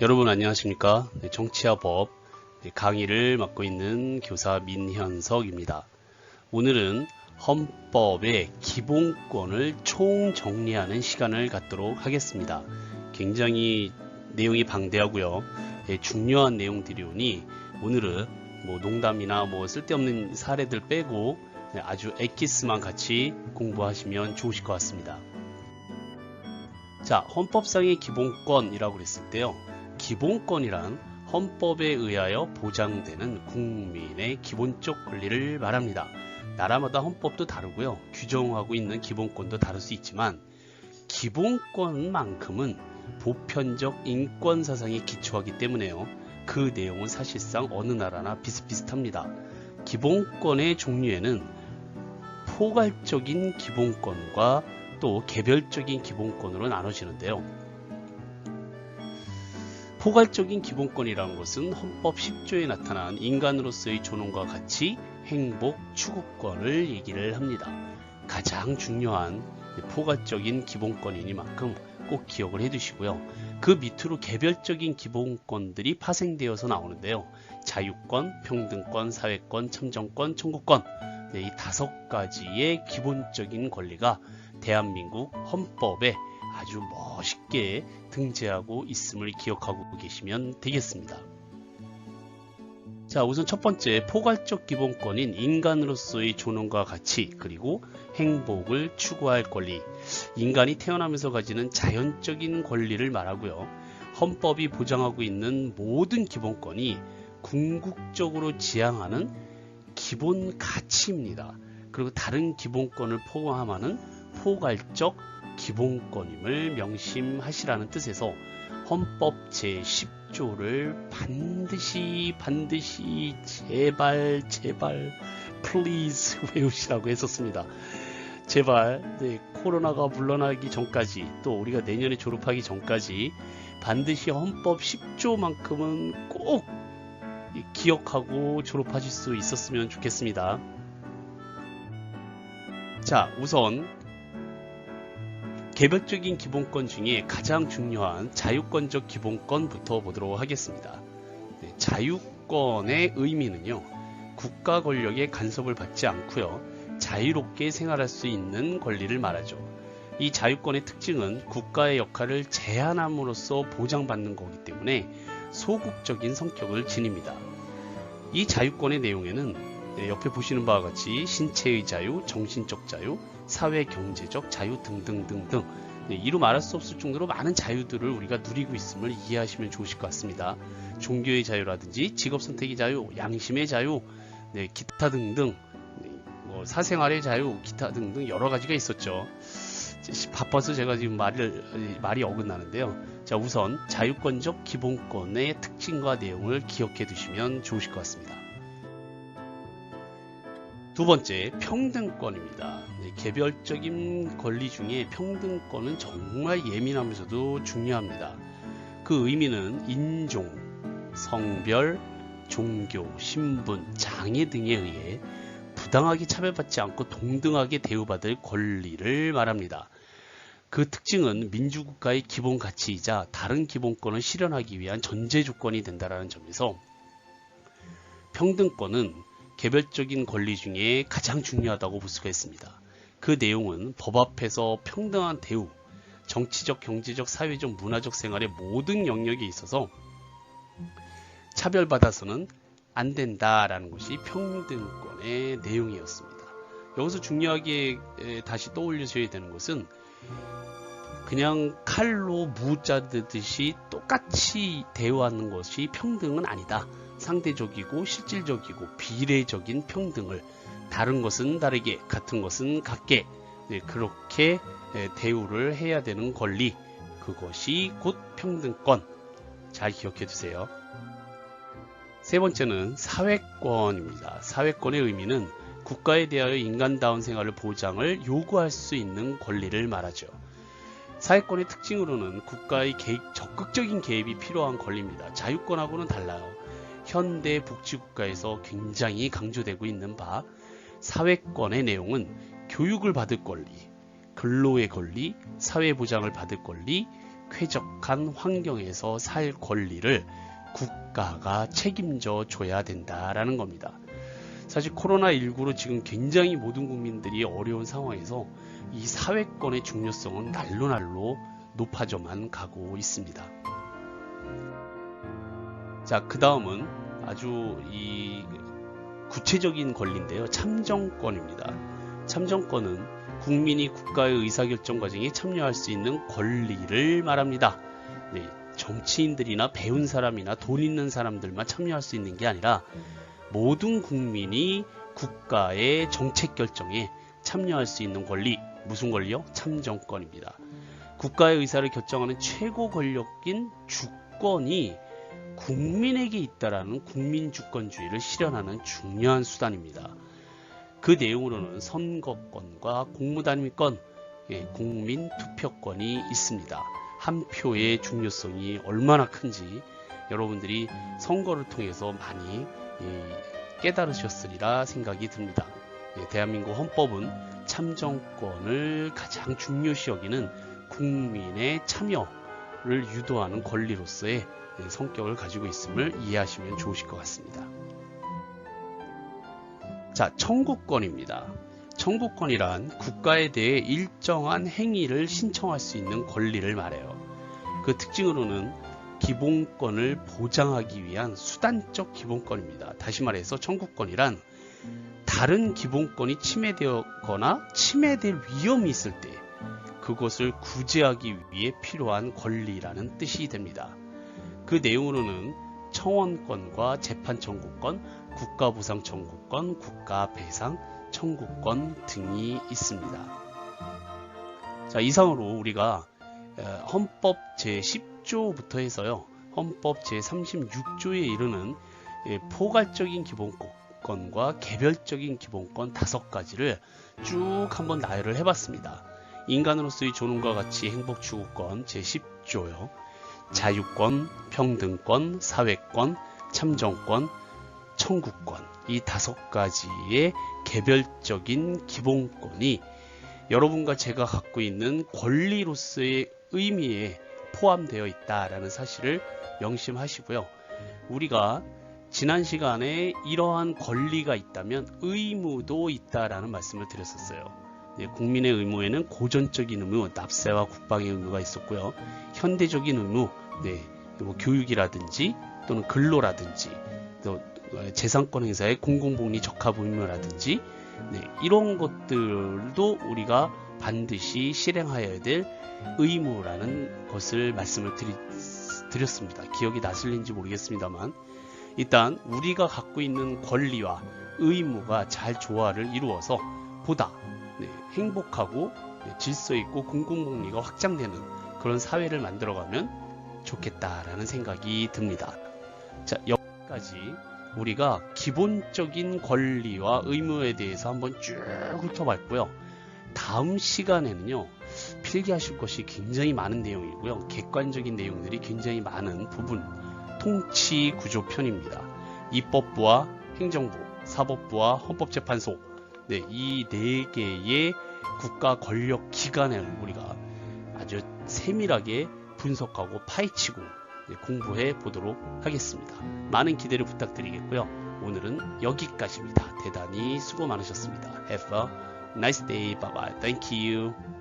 여러분 안녕하십니까? 네, 정치와 법 네, 강의를 맡고 있는 교사 민현석입니다. 오늘은 헌법의 기본권을 총정리하는 시간을 갖도록 하겠습니다. 굉장히 내용이 방대하고요. 예, 중요한 내용들이 오니 오늘은 뭐 농담이나 뭐 쓸데없는 사례들 빼고 네, 아주 엑기스만 같이 공부하시면 좋으실 것 같습니다 자 헌법상의 기본권이라고 그랬을 때요 기본권이란 헌법에 의하여 보장되는 국민의 기본적 권리를 말합니다. 나라마다 헌법도 다르고요. 규정하고 있는 기본권도 다를 수 있지만 기본권만큼은 보편적 인권 사상에 기초하기 때문에요. 그 내용은 사실상 어느 나라나 비슷비슷합니다. 기본권의 종류에는 포괄적인 기본권과 또 개별적인 기본권으로 나눠지는데요. 포괄적인 기본권이라는 것은 헌법 10조에 나타난 인간으로서의 존엄과 같이 행복, 추구권을 얘기를 합니다. 가장 중요한 포괄적인 기본권이니만큼 꼭 기억을 해두시고요. 그 밑으로 개별적인 기본권들이 파생되어서 나오는데요. 자유권, 평등권, 사회권, 참정권, 청구권 네, 이 다섯 가지의 기본적인 권리가 대한민국 헌법에 아주 멋있게 등재하고 있음을 기억하고 계시면 되겠습니다. 자 우선 첫 번째 포괄적 기본권인 인간으로서의 존엄과 가치 그리고 행복을 추구할 권리 인간이 태어나면서 가지는 자연적인 권리를 말하고요. 헌법이 보장하고 있는 모든 기본권이 궁극적으로 지향하는 기본 가치입니다. 그리고 다른 기본권을 포함하는 포괄적 기본권임을 명심하시라는 뜻에서 헌법 제10 조를 반드시 반드시 제발 제발 플리즈 외우시라고 했었습니다. 제발 네, 코로나가 물러나기 전까지 또 우리가 내년에 졸업하기 전까지 반드시 헌법 10조만큼은 꼭 기억하고 졸업하실 수 있었으면 좋겠습니다. 자 우선 개별적인 기본권 중에 가장 중요한 자유권적 기본권부터 보도록 하겠습니다. 네, 자유권의 의미는요. 국가 권력의 간섭을 받지 않고요. 자유롭게 생활할 수 있는 권리를 말하죠. 이 자유권의 특징은 국가의 역할을 제한함으로써 보장받는 거기 때문에 소극적인 성격을 지닙니다. 이 자유권의 내용에는 네, 옆에 보시는 바와 같이 신체의 자유, 정신적 자유, 사회 경제적 자유 등등등등 네, 이루 말할 수 없을 정도로 많은 자유들을 우리가 누리고 있음을 이해하시면 좋으실 것 같습니다. 종교의 자유라든지 직업 선택의 자유, 양심의 자유, 네, 기타 등등 네, 뭐 사생활의 자유, 기타 등등 여러 가지가 있었죠. 바빠서 제가 지금 말을, 말이 어긋나는데요. 자, 우선 자유권적 기본권의 특징과 내용을 기억해 두시면 좋으실 것 같습니다. 두 번째, 평등권입니다. 네, 개별적인 권리 중에 평등권은 정말 예민하면서도 중요합니다. 그 의미는 인종, 성별, 종교, 신분, 장애 등에 의해 부당하게 차별받지 않고 동등하게 대우받을 권리를 말합니다. 그 특징은 민주국가의 기본 가치이자 다른 기본권을 실현하기 위한 전제 조건이 된다는 점에서 평등권은 개별적인 권리 중에 가장 중요하다고 볼 수가 있습니다. 그 내용은 법 앞에서 평등한 대우, 정치적, 경제적, 사회적, 문화적 생활의 모든 영역에 있어서 차별받아서는 안 된다라는 것이 평등권의 내용이었습니다. 여기서 중요하게 다시 떠올리셔야 되는 것은 그냥 칼로 무 자르듯이 똑같이 대우하는 것이 평등은 아니다. 상대적이고 실질적이고 비례적인 평등을 다른 것은 다르게 같은 것은 같게 네, 그렇게 대우를 해야 되는 권리 그것이 곧 평등권 잘 기억해 두세요. 세 번째는 사회권입니다. 사회권의 의미는 국가에 대하여 인간다운 생활을 보장을 요구할 수 있는 권리를 말하죠. 사회권의 특징으로는 국가의 개입, 적극적인 개입이 필요한 권리입니다. 자유권하고는 달라요. 현대 복지국가에서 굉장히 강조되고 있는 바 사회권의 내용은 교육을 받을 권리, 근로의 권리, 사회보장을 받을 권리, 쾌적한 환경에서 살 권리를 국가가 책임져 줘야 된다라는 겁니다. 사실 코로나19로 지금 굉장히 모든 국민들이 어려운 상황에서 이 사회권의 중요성은 날로 날로 높아져만 가고 있습니다. 자, 그 다음은 아주 이 구체적인 권리인데요. 참정권입니다. 참정권은 국민이 국가의 의사결정 과정에 참여할 수 있는 권리를 말합니다. 네, 정치인들이나 배운 사람이나 돈 있는 사람들만 참여할 수 있는 게 아니라 모든 국민이 국가의 정책 결정에 참여할 수 있는 권리, 무슨 권리요? 참정권입니다. 국가의 의사를 결정하는 최고 권력인 주권이 국민에게 있다라는 국민주권주의를 실현하는 중요한 수단입니다. 그 내용으로는 선거권과 공무단위권, 예, 국민 투표권이 있습니다. 한 표의 중요성이 얼마나 큰지 여러분들이 선거를 통해서 많이 예, 깨달으셨으리라 생각이 듭니다. 예, 대한민국 헌법은 참정권을 가장 중요시 여기는 국민의 참여를 유도하는 권리로서의 예, 성격을 가지고 있음을 이해하시면 좋으실 것 같습니다. 자, 청구권입니다. 청구권이란 국가에 대해 일정한 행위를 신청할 수 있는 권리를 말해요. 그 특징으로는 기본권을 보장하기 위한 수단적 기본권입니다. 다시 말해서 청구권이란 다른 기본권이 침해되거나 침해될 위험이 있을 때 그것을 구제하기 위해 필요한 권리라는 뜻이 됩니다. 그 내용으로는 청원권과 재판 청구권, 국가보상 청구권, 국가배상 청구권 등이 있습니다. 자, 이상으로 우리가 헌법 제10조부터 해서요. 헌법 제36조에 이르는 포괄적인 기본권과 개별적인 기본권 다섯 가지를 쭉 한번 나열을 해봤습니다. 인간으로서의 존엄과 같이 행복 추구권 제10조요. 자유권, 평등권, 사회권, 참정권, 청구권 이 다섯 가지의 개별적인 기본권이 여러분과 제가 갖고 있는 권리로서의 의미에 포함되어 있다라는 사실을 명심하시고요. 우리가 지난 시간에 이러한 권리가 있다면 의무도 있다라는 말씀을 드렸었어요. 네, 국민의 의무에는 고전적인 의무, 납세와 국방의 의무가 있었고요. 현대적인 의무, 네, 뭐 교육이라든지 또는 근로라든지 또 재산권 행사의 공공복리 적합 의무라든지 네, 이런 것들도 우리가 반드시 실행하여야 될 의무라는 것을 말씀을 드리, 드렸습니다. 기억이 나실는지 모르겠습니다만 일단 우리가 갖고 있는 권리와 의무가 잘 조화를 이루어서 보다 네, 행복하고 네, 질서 있고 공공복리가 확장되는 그런 사회를 만들어가면 좋겠다라는 생각이 듭니다. 자 여기까지 우리가 기본적인 권리와 의무에 대해서 한번 쭉 훑어봤고요. 다음 시간에는요. 필기하실 것이 굉장히 많은 내용이고요. 객관적인 내용들이 굉장히 많은 부분 통치 구조 편입니다. 입법부와 행정부, 사법부와 헌법재판소 네, 이 네 개의 국가 권력 기관을 우리가 아주 세밀하게 분석하고 파헤치고 네, 공부해 보도록 하겠습니다. 많은 기대를 부탁드리겠고요. 오늘은 여기까지입니다. 대단히 수고 많으셨습니다. Have a nice day. Bye bye. Thank you.